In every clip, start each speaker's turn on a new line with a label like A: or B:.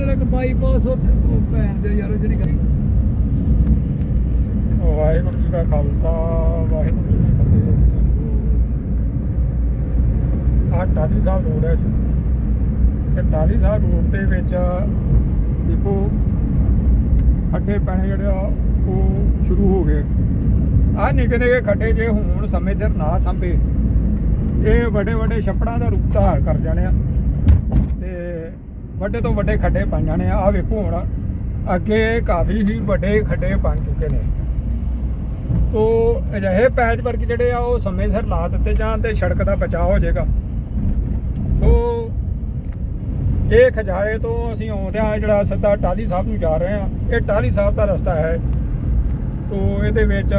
A: ਤੇਰਾ ਇੱਕ ਬਾਈਪਾਸ ਉੱਥੇ। ਉਹ ਭੈਣ ਦੇ ਯਾਰ, ਉਹ ਜਿਹੜੀ ਗੱਲ
B: ਵਾਹਿਗੁਰੂ ਜੀ ਕਾ ਖਾਲਸਾ, ਵਾਹਿਗੁਰੂ ਜੀ ਕੀ ਫਤਿਹ। ਆਹ ਟਾਲੀ ਸਾਹਿਬ ਰੋਡ ਹੈ ਜੀ। ਤੇ ਟਾਲੀ ਸਾਹਿਬ ਰੋਡ ਦੇ ਵਿੱਚ ਦੇਖੋ, ਖੱਡੇ ਪੈਣੇ ਜਿਹੜੇ ਆ, ਉਹ ਸ਼ੁਰੂ ਹੋ ਗਏ। ਆਹ ਨਿੱਕੇ ਨਿੱਕੇ ਖੱਡੇ ਜੇ ਹੁਣ ਸਮੇਂ ਸਿਰ ਨਾ ਸੰਭੇ, ਇਹ ਵੱਡੇ ਵੱਡੇ ਛੱਪੜਾਂ ਦਾ ਰੂਪ ਧਾਰ ਕਰ ਜਾਣੇ ਆ। ਵੱਡੇ ਤੋਂ ਵੱਡੇ ਖੱਡੇ ਬਣ ਜਾਣੇ ਆ। ਆਹ ਵੇਖੋ ਹੁਣ, ਅੱਗੇ ਕਾਫੀ ਹੀ ਵੱਡੇ ਖੱਡੇ ਬਣ ਚੁੱਕੇ ਨੇ। ਤੋ ਅਜਿਹੇ ਪੈਚ ਵਰਕ ਜਿਹੜੇ ਆ, ਉਹ ਸਮੇਂ ਸਿਰ ਲਾ ਦਿੱਤੇ ਜਾਣ ਤੇ ਸੜਕ ਦਾ ਬਚਾਅ ਹੋ ਜਾਏਗਾ। ਤੋ ਇਹ ਖਜਾਲੇ ਤੋਂ ਅਸੀਂ ਆਉਂਦੇ ਆ ਜਿਹੜਾ ਸਿੱਧਾ ਟਾਲੀ ਸਾਹਿਬ ਨੂੰ ਜਾ ਰਹੇ ਆ। ਇਹ ਟਾਲੀ ਸਾਹਿਬ ਦਾ ਰਸਤਾ ਹੈ। ਤੋ ਇਹਦੇ ਵਿੱਚ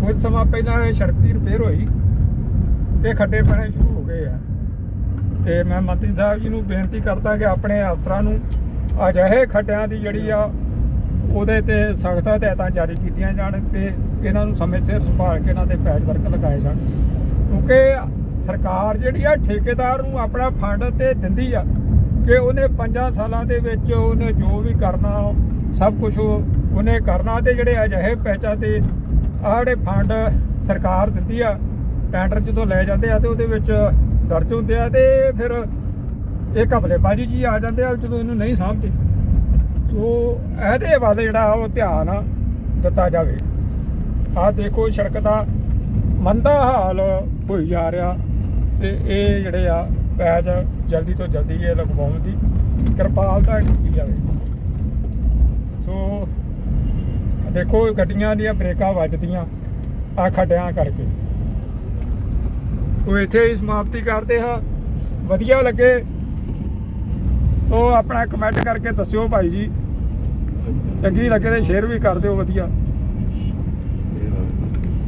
B: ਕੁਝ ਸਮਾਂ ਪਹਿਲਾਂ ਇਹ ਸੜਕ ਦੀ ਰਿਪੇਅਰ ਹੋਈ ਤੇ ਖੱਡੇ ਪੈਣੇ ਸ਼ੁਰੂ ਤੇ ਮੈਂ ਮੰਤਰੀ ਸਾਹਿਬ ਜੀ ਨੂੰ ਬੇਨਤੀ ਕਰਦਾ ਕਿ ਆਪਣੇ ਅਫਸਰਾਂ ਨੂੰ ਅਜਿਹੇ ਖੱਡਿਆਂ ਦੀ ਜਿਹੜੀ ਆ, ਉਹਦੇ ਤੇ ਸਖਤ ਹਦਾਇਤਾਂ ਜਾਰੀ ਕੀਤੀਆਂ ਜਾਣ ਤੇ ਇਹਨਾਂ ਨੂੰ ਸਮੇਂ ਸਿਰ ਸੰਭਾਲ ਕੇ ਇਹਨਾਂ ਤੇ ਪੈਚ ਵਰਕ ਲਗਾਏ ਜਾਣ। ਕਿਉਂਕਿ ਸਰਕਾਰ ਜਿਹੜੀ ਆ, ਠੇਕੇਦਾਰ ਨੂੰ ਆਪਣਾ ਫੰਡ ਤੇ ਦਿੰਦੀ ਆ ਕਿ ਉਹਨੇ 5 ਸਾਲਾਂ ਦੇ ਵਿੱਚ ਉਹਨੇ ਜੋ ਵੀ ਕਰਨਾ, ਸਭ ਕੁਝ ਉਹਨੇ ਕਰਨਾ ਤੇ ਜਿਹੜੇ ਅਜਿਹੇ ਪੈਚਾਂ ਤੇ ਆਹ ਜਿਹੜੇ ਫੰਡ ਸਰਕਾਰ ਦਿੰਦੀ ਆ, ਟੈਂਡਰ ਜਦੋਂ ਲੈ ਜਾਂਦੇ ਆ ਤੇ ਉਹਦੇ ਵਿੱਚ ਦਰਜ ਹੁੰਦੇ ਆ ਤੇ ਫਿਰ ਇਹ ਘਪਲੇਬਾਜ਼ੀ ਜੀ ਆ ਜਾਂਦੇ ਆ ਜਦੋਂ ਇਹਨੂੰ ਨਹੀਂ ਸਾਂਭਦੇ। ਸੋ ਇਹਦੇ ਵੱਲ ਜਿਹੜਾ ਉਹ ਧਿਆਨ ਦਿੱਤਾ ਜਾਵੇ। ਆਹ ਦੇਖੋ ਸੜਕ ਦਾ ਮੰਦਾ ਹਾਲ ਹੋਈ ਜਾ ਰਿਹਾ ਤੇ ਇਹ ਜਿਹੜੇ ਆ ਪੈਚ ਜਲਦੀ ਤੋਂ ਜਲਦੀ ਇਹ ਲਗਵਾਉਣ ਦੀ ਕਿਰਪਾਲਤਾ ਕੀਤੀ ਜਾਵੇ। ਸੋ ਦੇਖੋ ਗੱਡੀਆਂ ਦੀਆਂ ਬ੍ਰੇਕਾਂ ਵੱਜਦੀਆਂ ਆ ਖੱਡਿਆਂ ਕਰਕੇ। ਤੋ ਇੱਥੇ ਹੀ ਸਮਾਪਤੀ ਕਰਦੇ ਹਾਂ। ਵਧੀਆ ਲੱਗੇ। ਤੋ ਆਪਣਾ ਕਮੈਂਟ ਕਰਕੇ ਦੱਸਿਓ ਭਾਈ ਜੀ। ਚੰਗੀ ਲੱਗੇ ਤੇ ਸ਼ੇਅਰ ਵੀ ਕਰ ਦਿਓ ਵਧੀਆ।